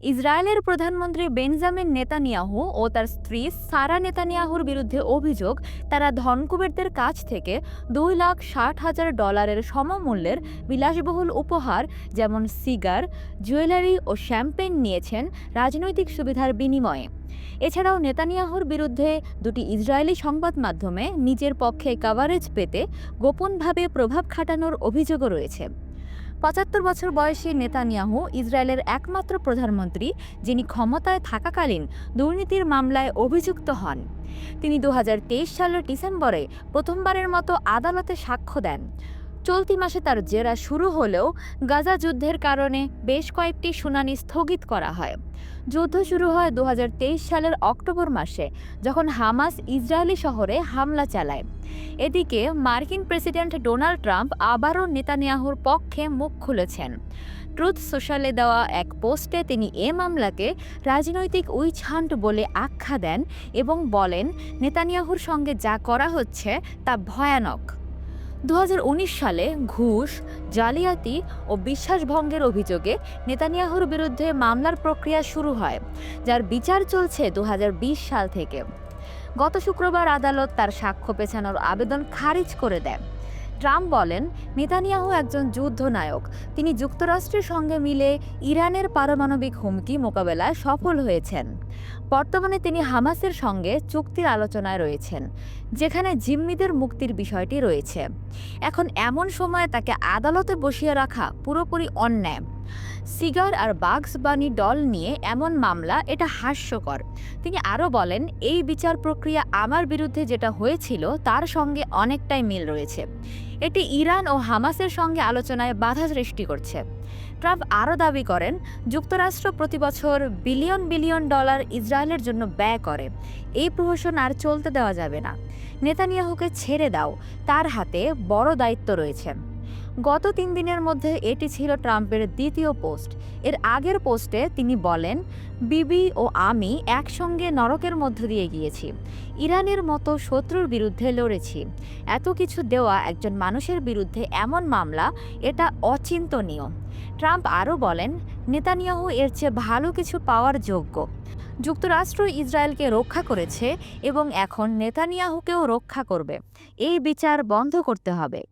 ইসরায়েলের প্রধানমন্ত্রী Benjamin Netanyahu ও তার স্ত্রী সারা নেতানিয়াহুর বিরুদ্ধে অভিযোগ, তারা ধনকুবেরদের কাছ থেকে দুই লাখ ষাট হাজার ডলারের সমমূল্যের বিলাসবহুল উপহার, যেমন সিগার, জুয়েলারি ও শ্যাম্পেন নিয়েছেন রাজনৈতিক সুবিধার বিনিময়ে। এছাড়াও নেতানিয়াহুর বিরুদ্ধে দুটি ইসরায়েলি সংবাদ মাধ্যমে নিজের পক্ষে কাভারেজ পেতে গোপনভাবে প্রভাব খাটানোর অভিযোগও রয়েছে। পঁচাত্তর বছর বয়সী নেতানিয়াহু ইসরায়েলের একমাত্র প্রধানমন্ত্রী, যিনি ক্ষমতায় থাকাকালীন দুর্নীতির মামলায় অভিযুক্ত হন। তিনি দু হাজার তেইশ সালের ডিসেম্বরে প্রথমবারের মতো আদালতে সাক্ষ্য দেন। চলতি মাসে তার জেরা শুরু হলেও গাজা যুদ্ধের কারণে বেশ কয়েকটি শুনানি স্থগিত করা হয়। যুদ্ধ শুরু হয় দু হাজার তেইশ সালের অক্টোবর মাসে, যখন হামাস ইসরায়েলি শহরে হামলা চালায়। এদিকে মার্কিন প্রেসিডেন্ট ডোনাল্ড ট্রাম্প আবারও নেতানিয়াহুর পক্ষে মুখ খুলেছেন। ট্রুথ সোশ্যালে দেওয়া এক পোস্টে তিনি এ মামলাকে রাজনৈতিক উইচহান্ট বলে আখ্যা দেন এবং বলেন, নেতানিয়াহুর সঙ্গে যা করা হচ্ছে তা ভয়ানক। দু হাজার উনিশ সালে ঘুষ, জালিয়াতি ও বিশ্বাসভঙ্গের অভিযোগে নেতানিয়াহুর বিরুদ্ধে মামলার প্রক্রিয়া শুরু হয়, যার বিচার চলছে দু হাজার বিশ সাল থেকে। গত শুক্রবার আদালত তার সাক্ষ্য পেছানোর আবেদন খারিজ করে দেয়। ট্রাম্প বলেন, নেতানিয়াহু একজন যুদ্ধনায়ক। তিনি যুক্তরাষ্ট্রের সঙ্গে মিলে ইরানের পারমাণবিক হুমকি মোকাবেলায় সফল হয়েছেন। বর্তমানে তিনি হামাসের সঙ্গে চুক্তির আলোচনায় রয়েছেন, যেখানে জিম্মিদের মুক্তির বিষয়টি রয়েছে। এখন এমন সময়ে তাকে আদালতে বসিয়ে রাখা পুরোপুরি অন্যায়। সিগার আর বাগস বানি ডল নিয়ে এমন মামলা, এটা হাস্যকর। তিনি আরও বলেন, এই বিচার প্রক্রিয়া আমার বিরুদ্ধে যেটা হয়েছিল, তার সঙ্গে অনেকটাই মিল রয়েছে। এটি ইরান ও হামাসের সঙ্গে আলোচনায় বাধা সৃষ্টি করছে। ট্রাম্প আরও দাবি করেন, যুক্তরাষ্ট্র প্রতি বছর বিলিয়ন বিলিয়ন ডলার ইসরায়েলের জন্য ব্যয় করে। এই প্রহসন আর চলতে দেওয়া যাবে না। নেতানিয়াহুকে ছেড়ে দাও। তার হাতে বড় দায়িত্ব রয়েছে। গত তিন দিনের মধ্যে এটি ছিল ট্রাম্পের দ্বিতীয় পোস্ট। এর আগের পোস্টে তিনি বলেন, বিবি ও আমি একসঙ্গে নরকের মধ্য দিয়ে গিয়েছি। ইরানের মতো শত্রুর বিরুদ্ধে লড়েছি। এত কিছু দেওয়া একজন মানুষের বিরুদ্ধে এমন মামলা, এটা অচিন্তনীয়। ট্রাম্প আরও বলেন, নেতানিয়াহু এর চেয়ে ভালো কিছু পাওয়ার যোগ্য। যুক্তরাষ্ট্র ইসরায়েলকে রক্ষা করেছে এবং এখন নেতানিয়াহুকেও রক্ষা করবে। এই বিচার বন্ধ করতে হবে।